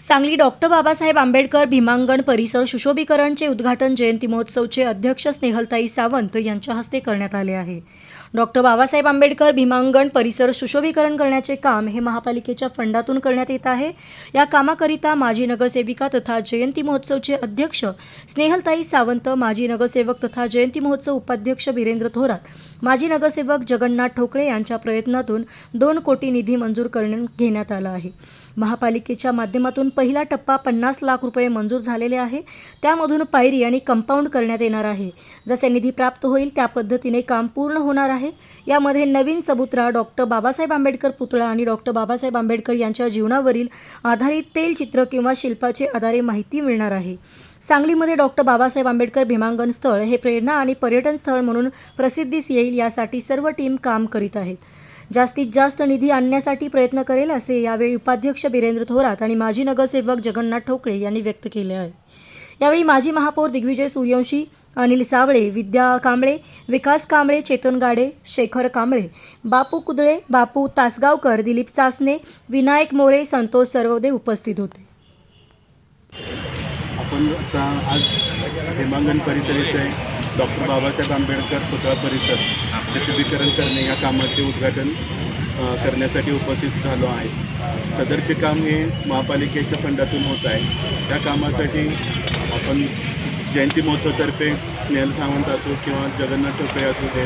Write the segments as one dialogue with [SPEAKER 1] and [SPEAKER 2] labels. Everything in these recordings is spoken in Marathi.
[SPEAKER 1] सांगली डॉक्टर बाबासाहेब आंबेडकर भीमांगण परिसर सुशोभीकरणचे उद्घाटन जयंती महोत्सवचे अध्यक्ष स्नेहलताई सावंत यांच्या हस्ते करण्यात आले आहे. डॉक्टर बाबासाहेब आंबेडकर भीमांगण परिसर सुशोभीकरण करण्याचे काम हे महापालिकेच्या फंडातून करण्यात येत आहे. या कामाकरिता माजी नगरसेविका तथा जयंती महोत्सवचे अध्यक्ष स्नेहलताई सावंत माजी नगरसेवक तथा जयंती महोत्सव उपाध्यक्ष वीरेंद्र थोरात माजी नगरसेवक जगन्नाथ ठोकळे यांच्या प्रयत्नातून दोन कोटी निधी मंजूर करण्यात घेण्यात आला आहे. महापालिकेच्या माध्यमातून पहिला टप्पा पन्नास लाख रुपये मंजूर झालेले आहे. त्यामधून पायरी आणि कंपाऊंड करण्यात येणार आहे. जसे निधी प्राप्त होईल त्या पद्धतीने काम पूर्ण होणार आहे. यामध्ये नवीन चबुतरा डॉक्टर बाबासाहेब आंबेडकर पुतळा आणि डॉक्टर बाबासाहेब आंबेडकर यांच्या जीवनावरील आधारित तेलचित्र किंवा शिल्पाचे आधारे माहिती मिळणार आहे. सांगलीमध्ये डॉक्टर बाबासाहेब आंबेडकर भीमांगण स्थळ हे प्रेरणा आणि पर्यटन स्थळ म्हणून प्रसिद्धीस येईल यासाठी सर्व टीम काम करीत आहेत. जास्तीत जास्त निधी आणण्यासाठी प्रयत्न करेल असे यावेळी उपाध्यक्ष बिरेंद्र थोरात आणि माजी नगरसेवक जगन्नाथ ठोकळे यांनी व्यक्त केले आहे. यावेळी माजी महापौर दिग्विजय सूर्यवंशी अनिल सावळे विद्या कांबळे विकास कांबळे चेतन गाडे शेखर कांबळे बापू कुदळे बापू तासगावकर दिलीप सासने विनायक मोरे संतोष सर्वदे उपस्थित होते.
[SPEAKER 2] आपण आता आज हेमांगण परिसर इथे डॉक्टर बाबासाहेब आंबेडकर पुतळा परिसर सशुद्धीकरण करणे या कामाचे उद्घाटन करण्यासाठी उपस्थित झालो आहे. सदरचे काम हे महापालिकेच्या फंडातून होत आहे. त्या कामासाठी आपण जयंती महोत्सवतर्फे स्नेहल सावंत असो किंवा जगन्नाथ ठोकळे असू दे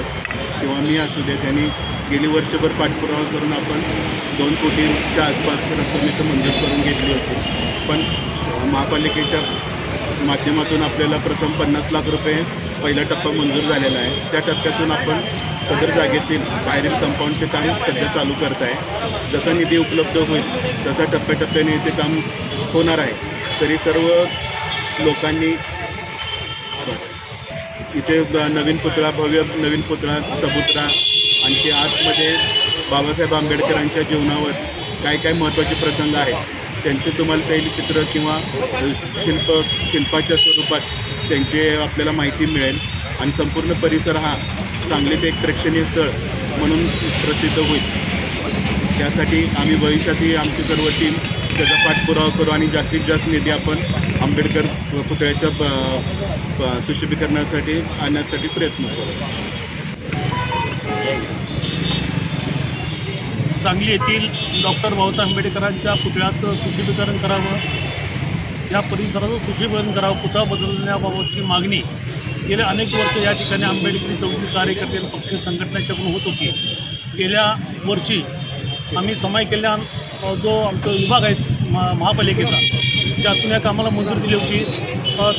[SPEAKER 2] किंवा मी असू दे त्यांनी गेली वर्षभर पाठपुरावा करून आपण दोन कोटीच्या आसपास रक्कम इथं मंजूर करून घेतली होती. पण महापालिकेच्या माध्यमातून आपल्याला प्रथम पन्नास लाख रुपये पहिला टप्पा मंजूर झालेला आहे. त्या टप्प्यातून आपण सदर जागेतील बाहेरील कंपाऊंडचे काम सध्या चालू करत आहे जसा निधी उपलब्ध होईल तसा टप्प्याटप्प्याने ते काम होणार आहे. तरी सर्व लोकांनी इथे नवीन पुतळा भव्य नवीन पुतळा चबुतरा आणखी आतमध्ये बाबासाहेब आंबेडकरांच्या जीवनावर काय काय महत्त्वाचे प्रसंग आहेत त्यांचे तुम्हाला तैलचित्र किंवा शिल्प शिल्पाच्या स्वरूपात त्यांचे आपल्याला माहिती मिळेल. आणि संपूर्ण परिसर हा सांगलीत एक प्रेक्षणीय स्थळ म्हणून प्रसिद्ध होईल. त्यासाठी आम्ही भविष्यातही आमची सर्व टीम त्याचा पाठपुरावा करू आणि जास्तीत जास्त निधी आपण आंबेडकर पुतळ्याच्या सुशोभीकरणासाठी आणण्यासाठी प्रयत्न करू.
[SPEAKER 3] सांगली येथील डॉक्टर बाबासाहेब आंबेडकरांच्या पुतळ्याचं सुशोभीकरण करावं. या परिसराचं सुशोभीकरण करावं पुतळा बदलण्याबाबतची मागणी गेल्या अनेक वर्ष या ठिकाणी आंबेडकरी चौकी कार्यकर्ते पक्ष संघटनेच्याकडून होत होती. गेल्या वर्षी आम्ही समाय कल्याण जो आमचा विभाग आहे महा महापालिकेचा ज्यातून या कामाला मंजुरी दिली होती.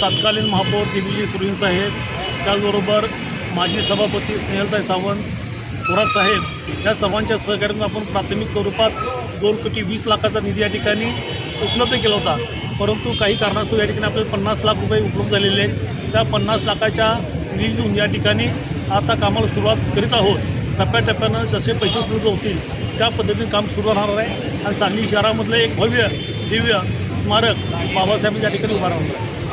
[SPEAKER 3] तत्कालीन महापौर दिग्विजय सुरेन साहेब त्याचबरोबर माजी सभापती स्नेहलताई सावंत थोरात साहेब या सर्वांच्या सहकार्यातून आपण प्राथमिक स्वरूपात दोन कोटी वीस लाखाचा निधी या ठिकाणी उपलब्ध केला होता. परंतु काही कारणास्तव या ठिकाणी आपल्याला पन्नास लाख रुपये उपलब्ध झालेले आहेत. त्या पन्नास लाखाच्या निधी घेऊन या ठिकाणी आता कामाला सुरुवात करीत आहोत. टप्प्याटप्प्यानं जसे पैसे उपलब्ध होतील त्या पद्धतीने काम सुरू राहणार आहे. आणि सांगली शहरामधलं एक भव्य दिव्य स्मारक बाबासाहेबांच्या ठिकाणी उभा राहणार आहे